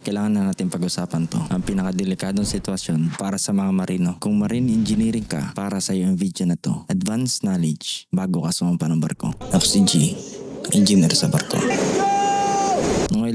Kailangan na natin pag-usapan to. Ang pinakadelikadong sitwasyon para sa mga marino. Kung marine engineering ka, para sa iyo ang video na to. Advanced knowledge bago ka sumampa ng barko. Ako si G, engineer sa barko.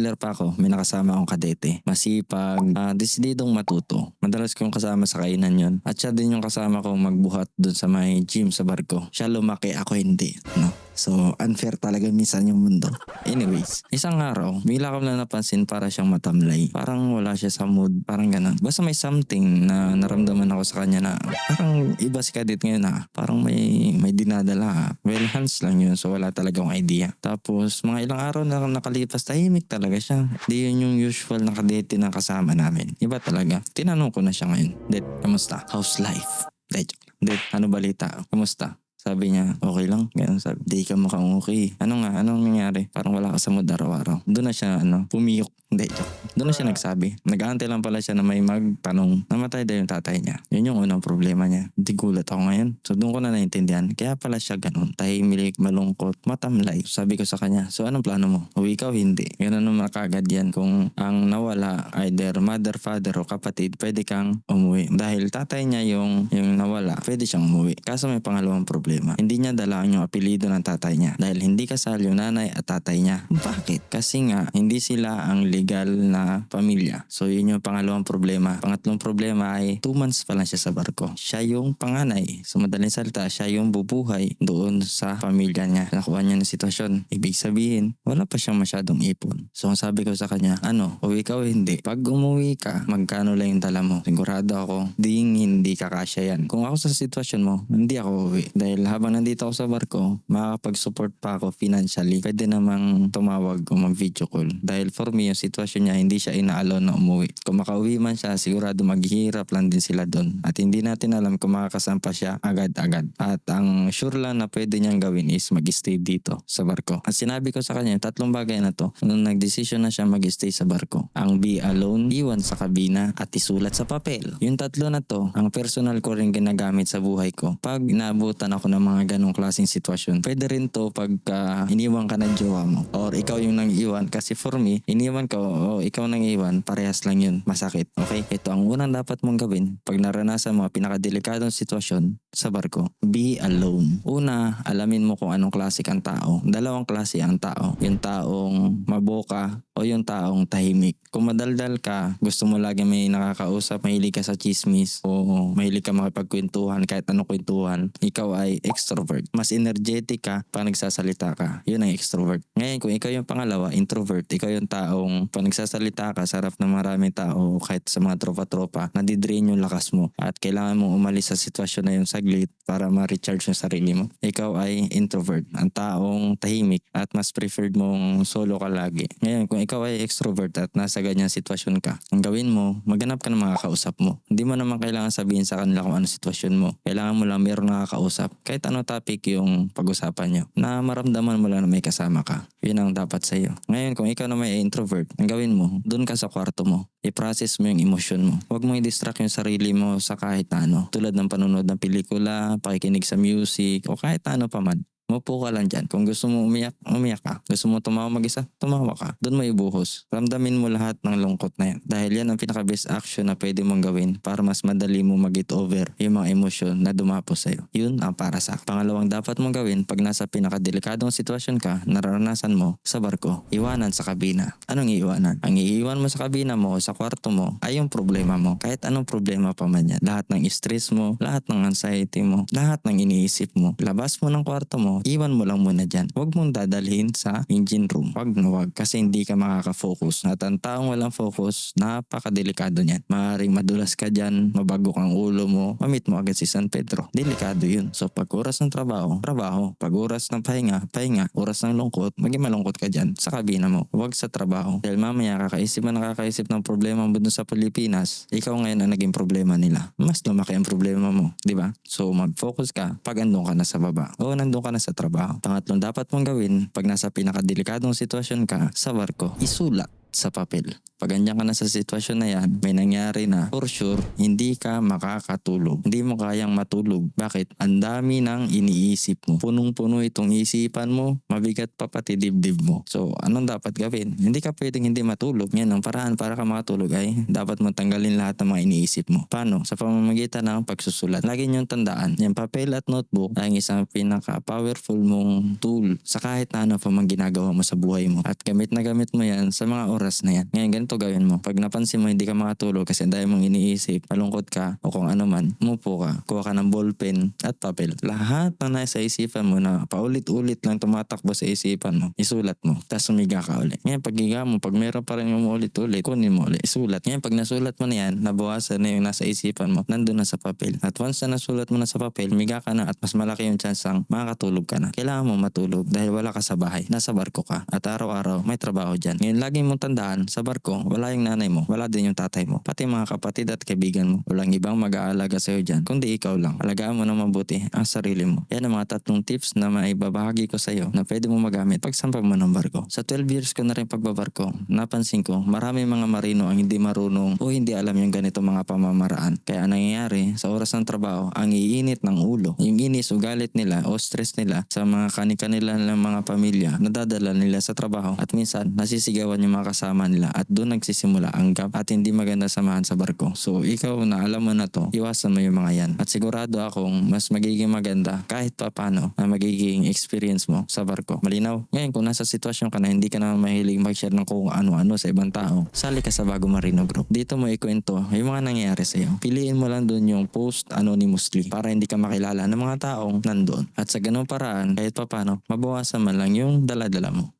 Oiler pa ako, may nakasama akong kadete. Masipag, ah, desididong matuto. Madalas kong kasama sa kainan yon. At siya din yung kasama kong magbuhat dun sa may gym sa barko. Siya lumaki, ako hindi. No? So, unfair talaga minsan yung mundo. Anyways, isang araw, bigla ko na napansin para siyang matamlay. Parang wala siya sa mood, parang ganun. Basta may something na naramdaman ako sa kanya na parang iba si Kadit ngayon na parang may, may dinadala. Well, hands lang yun, so wala talaga akong idea. Tapos, mga ilang araw na nakalipas, tahimik talaga siya. Di yun yung usual na kadete na kasama namin. Iba talaga. Tinanong ko na siya ngayon, Det, kamusta? How's life? Det, Det, ano balita? Kamusta? Sabi niya, okay lang. Ganun sabi. Di ka mukhang okay. Ano nga? Anong nangyari? Parang wala ka sa mood araw-araw. Doon na siya, ano, pumiyok. Hindi, joke. Doon siya nagsabi. Nag-aantay lang pala siya na may magtanong. Namatay daw yung tatay niya. Yun yung unang problema niya. Di gulat ako ngayon. So doon ko na naintindihan. Kaya pala siya ganun. Tahimik, malungkot, matamlay. Sabi ko sa kanya, so anong plano mo? O hindi? Ganun naman kagad yan. Kung ang nawala, either mother, father o kapatid, pwede kang umuwi. Dahil tatay niya yung, yung nawala, pwede siyang umuwi. Kaso may pangalawang problema. Hindi niya dalaan yung apelido ng tatay niya. Dahil hindi kasal yung nanay at tatay niya. Bakit? Kasi nga, hindi sila ang legal na pamilya. So yun yung pangalawang problema. Pangatlong problema ay 2 months pa lang siya sa barko. Siya yung panganay. So madaling salita, siya yung bubuhay doon sa pamilya niya. Nakuha niya ng sitwasyon. Ibig sabihin, wala pa siyang masyadong ipon. So ang sabi ko sa kanya, ano, uwi ka o hindi? Pag umuwi ka, magkano lang yung dala mo? Sigurado ako, ding hindi kakasya yan. Kung ako sa sitwasyon mo, hindi ako uwi. Dahil habang nandito ako sa barko, makakapag-support pa ako financially. Pwede namang tumawag o mag-video call. Dahil for me, yung sitwasyon niya, hindi siya ina-allow na umuwi. Kung makauwi man siya, sigurado maghihirap lang din sila doon. At hindi natin alam kung makakasampa siya agad-agad. At ang sure lang na pwede niyang gawin is mag-stay dito sa barko. At sinabi ko sa kanya, tatlong bagay na to, nung nag-decision na siya mag-stay sa barko, ang be alone, iwan sa kabina, at isulat sa papel. Yung tatlo na to, ang personal ko rin ginagamit sa buhay ko. Pag naabutan ako ng mga ganong klaseng sitwasyon, pwede rin to pagka iniwan ka ng jowa mo or ikaw yung nang iwan kasi for me, iniwan ka o ikaw nang iwan, parehas lang yun, masakit. Okay? Ito ang unang dapat mong gawin pag naranasan mo ang pinakadelikadong sitwasyon sa barko. Be alone. Una, alamin mo kung anong klase kang tao. Dalawang klase ang tao. Yung taong maboka o yung taong tahimik. Kung madaldal ka, gusto mo lagi may nakakausap, mahilig ka sa chismis o mahilig ka makipagkwentuhan kahit anong kwentuhan, ikaw ay extrovert. Mas energetic ka pag nagsasalita ka. Yun ang extrovert. Ngayon, kung ikaw yung pangalawa, introvert, ikaw yung taong pag nagsasalita ka sa harap ng maraming tao kahit sa mga tropa-tropa, nadidrain yung lakas mo at kailangan mong umalis sa sitwasyon na yung saglit para ma-recharge yung sarili mo. Ikaw ay introvert, ang taong tahimik at mas preferred mong solo ka lagi. Ngayon, kung ikaw ay extrovert at nasa ganyan sitwasyon ka, ang gawin mo, maghanap ka ng mga kausap mo. Hindi mo naman kailangan sabihin sa kanila kung ano sitwasyon mo. Kailangan mo lang meron nakakausap. Kahit ano topic yung pag-usapan nyo. Na maramdaman mo lang na may kasama ka. Yun ang dapat sa iyo. Ngayon, kung ikaw na may introvert, ang gawin mo, doon ka sa kwarto mo. I-process mo yung emosyon mo. Huwag mo i-distract yung sarili mo sa kahit ano. Tulad ng panonood ng pelikula, pakikinig sa music, o kahit ano pa man. Mupo ka lang dyan. Kung gusto mo umiyak, umiyak ka. Gusto mo tumawa mag-isa, tumawa ka. Doon mo ibuhos. Ramdamin mo lahat ng lungkot na yan. Dahil yan ang pinaka-best action na pwede mong gawin para mas madali mo mag-get over yung mga emosyon na dumapo sa'yo. Yun ang para sa akin. Pangalawang dapat mong gawin pag nasa pinakadelikadong sitwasyon ka, nararanasan mo sa barko, iwanan sa kabina. Anong iiwanan? Ang iiwan mo sa kabina mo o sa kwarto mo ay yung problema mo. Kahit anong problema pa man yan. Lahat ng stress mo, lahat ng anxiety mo, lahat ng iniisip mo. Labas mo ng kwarto mo, iwan mo lang muna dyan. Huwag mong dadalhin sa engine room. Huwag na huwag kasi hindi ka makaka-focus. At ang taong walang focus, napakadelikado niyan. Maaaring madulas ka dyan, mabagok ang ulo mo, mamit mo agad si San Pedro. Delikado yun. So pag oras ng trabaho, trabaho. Pag oras ng pahinga, pahinga. Oras ng lungkot, maging malungkot ka dyan sa kabina mo. Huwag sa trabaho. Dahil mamaya kakaisip mo nakakaisip ng problema mo dun sa Pilipinas, ikaw ngayon ang naging problema nila. Mas lumaki ang problema mo, di ba? So mag-focus ka pag andun ka na sa baba. O nandun ka na sa trabaho. Pangatlong dapat mong gawin pag nasa pinakadelikadong sitwasyon ka sa barko, isulat sa papel. Pag ganyan ka na sa sitwasyon na yan, may nangyari na, for sure, hindi ka makakatulog. Hindi mo kayang matulog. Bakit? Ang dami ng iniisip mo. Punong-puno itong isipan mo, mabigat pa pati dibdib mo. So, anong dapat gawin? Hindi ka pwedeng hindi matulog. Yan ang paraan para ka makatulog ay dapat mo tanggalin lahat ng mga iniisip mo. Paano? Sa pamamagitan ng pagsusulat. Lagi niyong tandaan, yung papel at notebook ay ang isang pinaka-powerful mong tool sa kahit na ano pa mang ginagawa mo sa buhay mo. At gamit na gamit mo yan sa mga oras na yan. Ngayon, ganito gawin mo. Pag napansin mo hindi ka makatulog kasi dahil mong iniisip, malungkot ka o kung ano man, umupo ka, kuha ka ng ballpen at papel. Lahat na nasa isipan mo na paulit-ulit lang tumatakbo sa isipan mo, isulat mo. Tapos umiga ka ulit. Ngayon, pag higa mo, pag meron pa rin umuulit-ulit, kunin mo ulit, isulat. Ngayon, pag nasulat mo na yan, nabawasan na yung nasa isipan mo, nandun na sa papel. At once na nasulat mo na sa papel, miga ka na at mas malaki yung chance ang makakatulog ka na. Kailangan mo matulog dahil wala ka sa bahay. Nasa barko ka. At araw-araw, may trabaho dyan. Ngayon, lagi mong tandaan, sa barko, wala yung nanay mo, wala din yung tatay mo. Pati mga kapatid at kaibigan mo. Walang ibang mag-aalaga sa'yo dyan, kundi ikaw lang. Alagaan mo na mabuti ang sarili mo. Yan ang mga tatlong tips na maibabahagi ko sa'yo na pwede mo magamit pag sampag mo ng barko. Sa 12 years ko na rin pagbabarko, napansin ko, marami mga marino ang hindi marunong o hindi alam yung ganito mga pamamaraan. Kaya ang nangyayari, sa oras ng trabaho, ang iinit ng ulo. Yung inis o galit nila o stress nila sa mga kanikanila ng mga pamilya, nadadala nila sa trabaho at minsan nasisigawan yung mga kasama nila at doon nagsisimula ang gap at hindi maganda samahan sa barko. So ikaw na alam mo na to, iwasan mo yung mga yan. At sigurado akong mas magiging maganda kahit pa paano na magiging experience mo sa barko. Malinaw? Ngayon kung nasa sitwasyon ka na hindi ka na mahilig mag-share ng kung ano-ano sa ibang tao, sali ka sa Bago Marino Group. Dito mo ikwento yung mga nangyayari sa iyo. Piliin mo lang doon yung post anonymously para hindi ka makilala ng mga taong nandun. At sa ganung paraan, kahit pa paano, mabawasan man lang yung daladala mo.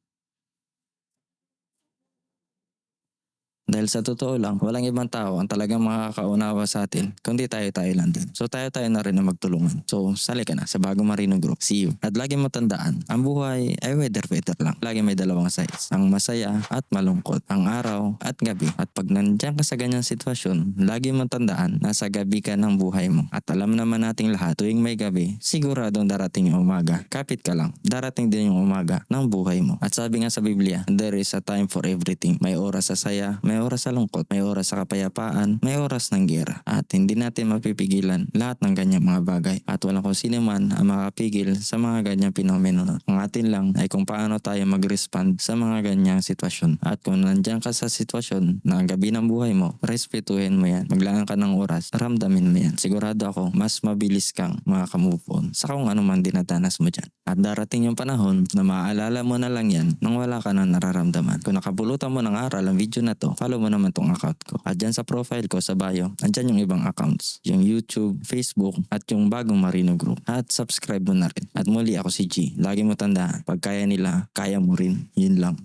Dahil sa totoo lang, walang ibang tao ang talagang makakaunawa sa atin, kundi tayo-tayo lang din. So tayo-tayo na rin na magtulungan. So sali ka na sa Bagong Marino Group. See you. At lagi mo tandaan, ang buhay ay weather-weather lang. Lagi may dalawang sides. Ang masaya at malungkot. Ang araw at gabi. At pag nandiyan ka sa ganyang sitwasyon, lagi mo tandaan, nasa gabi ka ng buhay mo. At alam naman nating lahat, tuwing may gabi, siguradong darating yung umaga. Kapit ka lang, darating din yung umaga ng buhay mo. At sabi nga sa Biblia, there is a time for everything. May oras sa saya, may oras sa lungkot, may oras sa kapayapaan, may oras ng gera. At hindi natin mapipigilan lahat ng ganyang mga bagay. At walang kung sino man ang makapigil sa mga ganyang pinomeno. Ang atin lang ay kung paano tayo mag-respond sa mga ganyang sitwasyon. At kung nandyan ka sa sitwasyon na ang gabi ng buhay mo, respetuhin mo yan. Maglaan ka ng oras, ramdamin mo yan. Sigurado ako, mas mabilis kang makakamove on sa kung ano man dinadanas mo dyan. At darating yung panahon na maaalala mo na lang yan nang wala ka na nararamdaman. Kung nakabulutan mo ng aral ang video na to, follow mo naman tong account ko. At dyan sa profile ko sa bio, andyan yung ibang accounts. Yung YouTube, Facebook, at yung bagong Marino Group. At subscribe mo na rin. At muli ako si G. Lagi mo tandaan, pag kaya nila, kaya mo rin. Yun lang.